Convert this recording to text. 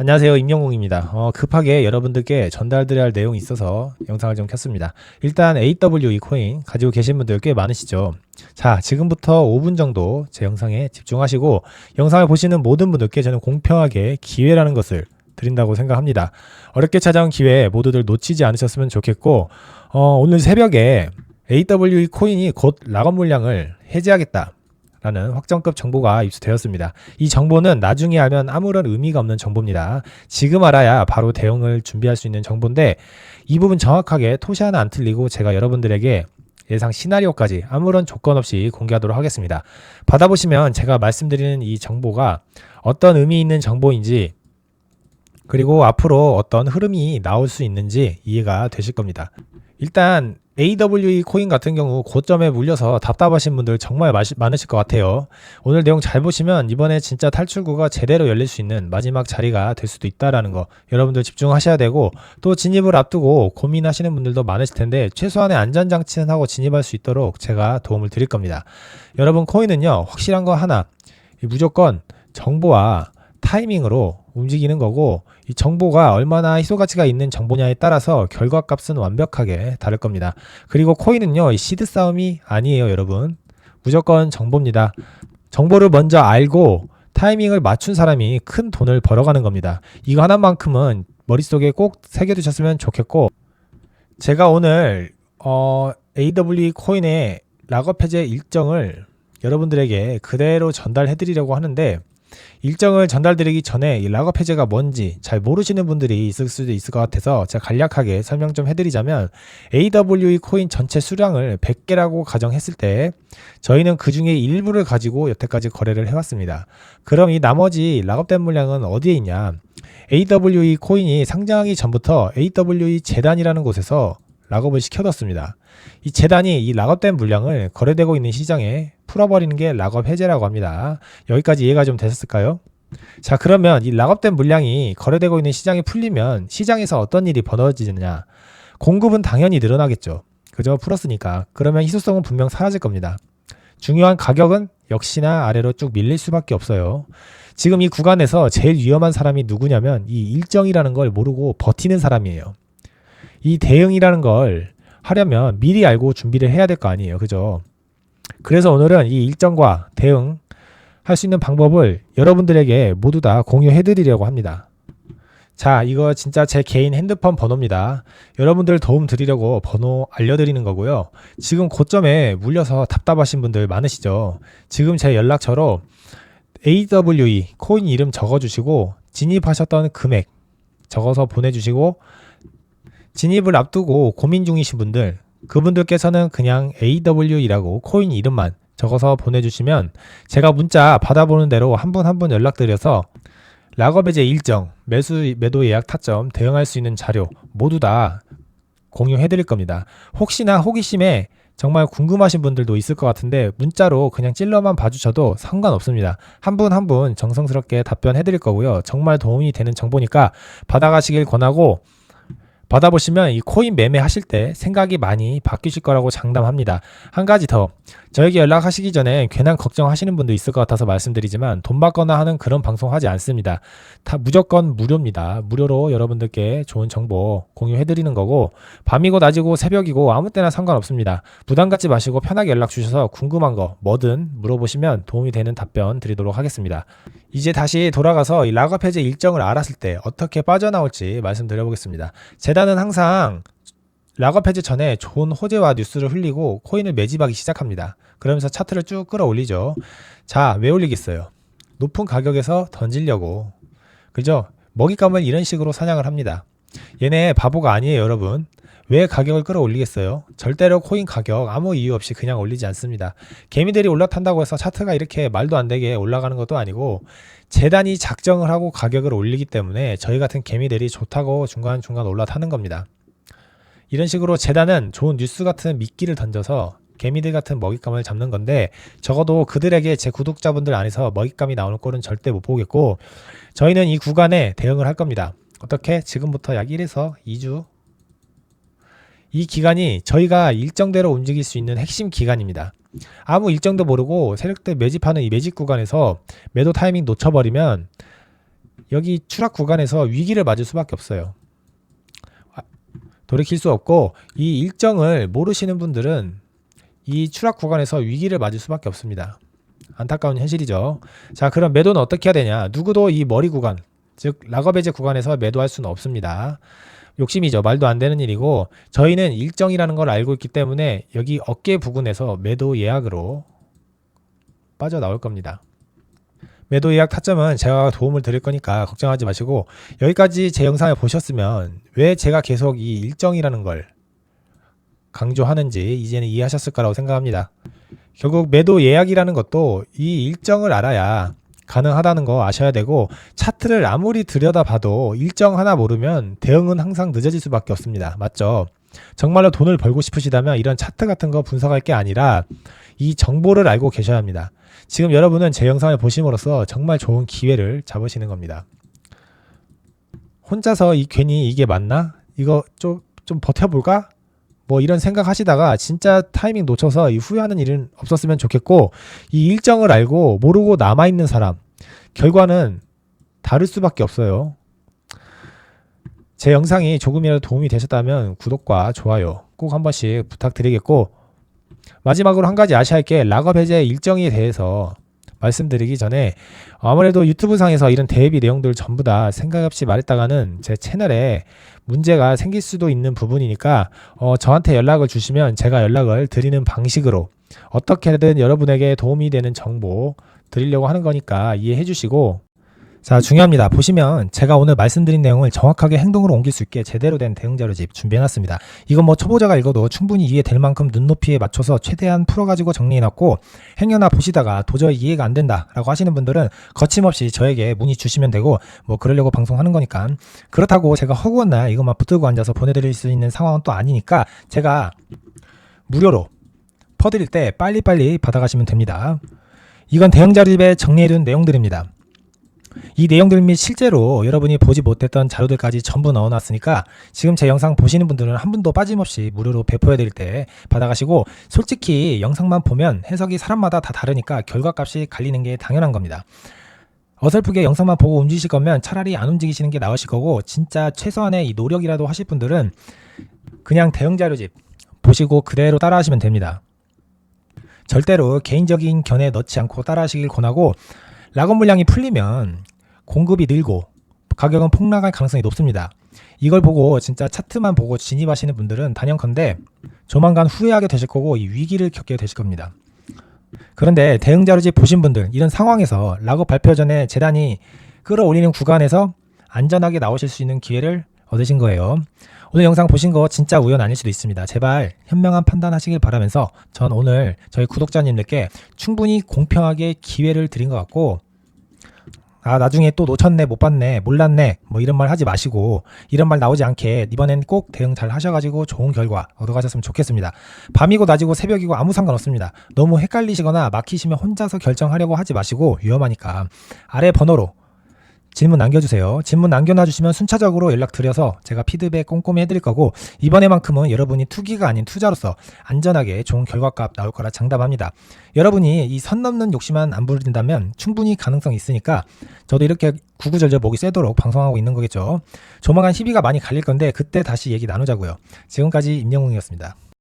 안녕하세요. 임영웅입니다. 어, 급하게 여러분들께 전달드려야 할 내용이 있어서 영상을 좀 켰습니다. 일단 AWE 코인 가지고 계신 분들 꽤 많으시죠? 자, 지금부터 5분 정도 제 영상에 집중하시고 영상을 보시는 모든 분들께 저는 공평하게 기회라는 것을 드린다고 생각합니다. 어렵게 찾아온 기회 모두들 놓치지 않으셨으면 좋겠고 어, 오늘 새벽에 AWE 코인이 곧 락업 물량을 해제하겠다. 라는 확정급 정보가 입수되었습니다. 이 정보는 나중에 알면 아무런 의미가 없는 정보입니다. 지금 알아야 바로 대응을 준비할 수 있는 정보인데 이 부분 정확하게 토시 하나 안 틀리고 제가 여러분들에게 예상 시나리오까지 아무런 조건 없이 공개하도록 하겠습니다. 받아보시면 제가 말씀드리는 이 정보가 어떤 의미 있는 정보인지 그리고 앞으로 어떤 흐름이 나올 수 있는지 이해가 되실 겁니다. 일단 AWE 코인 같은 경우 고점에 물려서 답답하신 분들 정말 마시, 많으실 것 같아요. 오늘 내용 잘 보시면 이번에 진짜 탈출구가 제대로 열릴 수 있는 마지막 자리가 될 수도 있다라는 거 여러분들 집중하셔야 되고 또 진입을 앞두고 고민하시는 분들도 많으실 텐데 최소한의 안전장치는 하고 진입할 수 있도록 제가 도움을 드릴 겁니다. 여러분 코인은요 확실한 거 하나 무조건 정보와 타이밍으로 움직이는 거고 이 정보가 얼마나 희소 가치가 있는 정보냐에 따라서 결과 값은 완벽하게 다를 겁니다. 그리고 코인은요 이 시드 싸움이 아니에요, 여러분. 무조건 정보입니다. 정보를 먼저 알고 타이밍을 맞춘 사람이 큰 돈을 벌어가는 겁니다. 이거 하나만큼은 머릿속에 꼭 새겨두셨으면 좋겠고 제가 오늘 어, AWE 코인의 락업 해제 일정을 여러분들에게 그대로 전달해 드리려고 하는데 일정을 전달드리기 전에 이 락업 해제가 뭔지 잘 모르시는 분들이 있을 수도 있을 것 같아서 제가 간략하게 설명 좀 해드리자면 AWE 코인 전체 수량을 100개라고 가정했을 때 저희는 그 중에 일부를 가지고 여태까지 거래를 해왔습니다. 그럼 이 나머지 락업된 물량은 어디에 있냐? AWE 코인이 상장하기 전부터 AWE 재단이라는 곳에서 락업을 시켜뒀습니다. 이 재단이 이 락업된 물량을 거래되고 있는 시장에 풀어버리는 게 락업 해제라고 합니다. 여기까지 이해가 좀 되셨을까요? 자, 그러면 이 락업된 물량이 거래되고 있는 시장이 풀리면 시장에서 어떤 일이 벌어지느냐? 공급은 당연히 늘어나겠죠. 그죠? 풀었으니까. 그러면 희소성은 분명 사라질 겁니다. 중요한 가격은 역시나 아래로 쭉 밀릴 수밖에 없어요. 지금 이 구간에서 제일 위험한 사람이 누구냐면 이 일정이라는 걸 모르고 버티는 사람이에요. 이 대응이라는 걸 하려면 미리 알고 준비를 해야 될 거 아니에요. 그죠? 그래서 오늘은 이 일정과 대응 할 수 있는 방법을 여러분들에게 모두 다 공유해 드리려고 합니다. 자, 이거 진짜 제 개인 핸드폰 번호입니다. 여러분들 도움 드리려고 번호 알려드리는 거고요. 지금 고점에 물려서 답답하신 분들 많으시죠? 지금 제 연락처로 AWE 코인 이름 적어주시고 진입하셨던 금액 적어서 보내주시고 진입을 앞두고 고민 중이신 분들, 그분들께서는 그냥 AW이라고 코인 이름만 적어서 보내주시면 제가 문자 받아보는 대로 한 분 한 분 연락드려서 락업 해제 일정, 매수, 매도 예약 타점, 대응할 수 있는 자료 모두 다 공유해 드릴 겁니다. 혹시나 호기심에 정말 궁금하신 분들도 있을 것 같은데 문자로 그냥 찔러만 봐주셔도 상관없습니다. 한 분 한 분 정성스럽게 답변해 드릴 거고요. 정말 도움이 되는 정보니까 받아가시길 권하고 받아보시면 이 코인 매매하실 때 생각이 많이 바뀌실 거라고 장담합니다. 한 가지 더. 저에게 연락하시기 전에 괜한 걱정하시는 분도 있을 것 같아서 말씀드리지만 돈 받거나 하는 그런 방송 하지 않습니다. 다 무조건 무료입니다. 무료로 여러분들께 좋은 정보 공유해드리는 거고 밤이고 낮이고 새벽이고 아무 때나 상관없습니다. 부담 갖지 마시고 편하게 연락 주셔서 궁금한 거 뭐든 물어보시면 도움이 되는 답변 드리도록 하겠습니다. 이제 다시 돌아가서 이 락업 해제 일정을 알았을 때 어떻게 빠져나올지 말씀드려보겠습니다. 재단 은 항상 락업 해제 전에 좋은 호재와 뉴스를 흘리고 코인을 매집하기 시작합니다. 그러면서 차트를 쭉 끌어올리죠. 자, 왜 올리겠어요? 높은 가격에서 던지려고. 그죠? 먹잇감을 이런 식으로 사냥을 합니다. 얘네 바보가 아니에요, 여러분. 왜 가격을 끌어올리겠어요? 절대로 코인 가격 아무 이유 없이 그냥 올리지 않습니다. 개미들이 올라탄다고 해서 차트가 이렇게 말도 안 되게 올라가는 것도 아니고 재단이 작정을 하고 가격을 올리기 때문에 저희 같은 개미들이 좋다고 중간중간 올라타는 겁니다. 이런 식으로 재단은 좋은 뉴스 같은 미끼를 던져서 개미들 같은 먹잇감을 잡는 건데 적어도 그들에게 제 구독자분들 안에서 먹잇감이 나오는 꼴은 절대 못 보겠고 저희는 이 구간에 대응을 할 겁니다. 어떻게? 지금부터 약 1에서 2주 이 기간이 저희가 일정대로 움직일 수 있는 핵심 기간입니다. 아무 일정도 모르고 세력들 매집하는 이 매집 구간에서 매도 타이밍 놓쳐버리면 여기 추락 구간에서 위기를 맞을 수밖에 없어요. 아, 돌이킬 수 없고 이 일정을 모르시는 분들은 이 추락 구간에서 위기를 맞을 수밖에 없습니다. 안타까운 현실이죠. 자, 그럼 매도는 어떻게 해야 되냐? 누구도 이 머리 구간, 즉 락업 해제 구간에서 매도할 수는 없습니다. 욕심이죠. 말도 안 되는 일이고 저희는 일정이라는 걸 알고 있기 때문에 여기 어깨 부근에서 매도 예약으로 빠져나올 겁니다. 매도 예약 타점은 제가 도움을 드릴 거니까 걱정하지 마시고 여기까지 제 영상을 보셨으면 왜 제가 계속 이 일정이라는 걸 강조하는지 이제는 이해하셨을 거라고 생각합니다. 결국 매도 예약이라는 것도 이 일정을 알아야 가능하다는 거 아셔야 되고 차트를 아무리 들여다봐도 일정 하나 모르면 대응은 항상 늦어질 수밖에 없습니다. 맞죠? 정말로 돈을 벌고 싶으시다면 이런 차트 같은 거 분석할 게 아니라 이 정보를 알고 계셔야 합니다. 지금 여러분은 제 영상을 보심으로써 정말 좋은 기회를 잡으시는 겁니다. 혼자서 이 괜히 이게 맞나? 이거 좀, 좀 버텨볼까? 뭐 이런 생각 하시다가 진짜 타이밍 놓쳐서 이 후회하는 일은 없었으면 좋겠고 이 일정을 알고 모르고 남아 있는 사람 결과는 다를 수밖에 없어요. 제 영상이 조금이라도 도움이 되셨다면 구독과 좋아요 꼭 한 번씩 부탁드리겠고 마지막으로 한 가지 아셔야 할게 락업 해제 일정에 대해서 말씀드리기 전에 아무래도 유튜브 상에서 이런 대비 내용들 전부 다 생각 없이 말했다가는 제 채널에 문제가 생길 수도 있는 부분이니까 어, 저한테 연락을 주시면 제가 연락을 드리는 방식으로 어떻게든 여러분에게 도움이 되는 정보 드리려고 하는 거니까 이해해 주시고 자 중요합니다. 보시면 제가 오늘 말씀드린 내용을 정확하게 행동으로 옮길 수 있게 제대로 된 대응 자료집 준비해놨습니다. 이건 뭐 초보자가 읽어도 충분히 이해될 만큼 눈높이에 맞춰서 최대한 풀어가지고 정리해놨고 행여나 보시다가 도저히 이해가 안 된다라고 하시는 분들은 거침없이 저에게 문의 주시면 되고 뭐 그러려고 방송하는 거니까 그렇다고 제가 허구한 날 이것만 붙들고 앉아서 보내드릴 수 있는 상황은 또 아니니까 제가 무료로 퍼드릴 때 빨리빨리 받아가시면 됩니다. 이건 대응 자료집에 정리해둔 내용들입니다. 이 내용들 및 실제로 여러분이 보지 못했던 자료들까지 전부 넣어놨으니까 지금 제 영상 보시는 분들은 한 분도 빠짐없이 무료로 배포해드릴 때 받아가시고 솔직히 영상만 보면 해석이 사람마다 다 다르니까 결과값이 갈리는 게 당연한 겁니다. 어설프게 영상만 보고 움직이실 거면 차라리 안 움직이시는 게 나으실 거고 진짜 최소한의 이 노력이라도 하실 분들은 그냥 대응 자료집 보시고 그대로 따라하시면 됩니다. 절대로 개인적인 견해 넣지 않고 따라하시길 권하고 락업 물량이 풀리면 공급이 늘고 가격은 폭락할 가능성이 높습니다. 이걸 보고 진짜 차트만 보고 진입하시는 분들은 단연컨대 조만간 후회하게 되실 거고 이 위기를 겪게 되실 겁니다. 그런데 대응 자료집 보신 분들 이런 상황에서 락업 발표 전에 재단이 끌어올리는 구간에서 안전하게 나오실 수 있는 기회를 얻으신 거예요. 오늘 영상 보신 거 진짜 우연 아닐 수도 있습니다. 제발 현명한 판단하시길 바라면서 전 오늘 저희 구독자님들께 충분히 공평하게 기회를 드린 것 같고 아 나중에 또 놓쳤네 못 봤네 몰랐네 뭐 이런 말 하지 마시고 이런 말 나오지 않게 이번엔 꼭 대응 잘 하셔가지고 좋은 결과 얻어가셨으면 좋겠습니다 밤이고 낮이고 새벽이고 아무 상관없습니다 너무 헷갈리시거나 막히시면 혼자서 결정하려고 하지 마시고 위험하니까 아래 번호로 질문 남겨주세요. 질문 남겨놔주시면 순차적으로 연락드려서 제가 피드백 꼼꼼히 해드릴 거고 이번에만큼은 여러분이 투기가 아닌 투자로서 안전하게 좋은 결과값 나올 거라 장담합니다. 여러분이 이 선 넘는 욕심만 안 부린다면 충분히 가능성이 있으니까 저도 이렇게 구구절절 목이 세도록 방송하고 있는 거겠죠. 조만간 희비가 많이 갈릴 건데 그때 다시 얘기 나누자고요. 지금까지 임영웅이었습니다.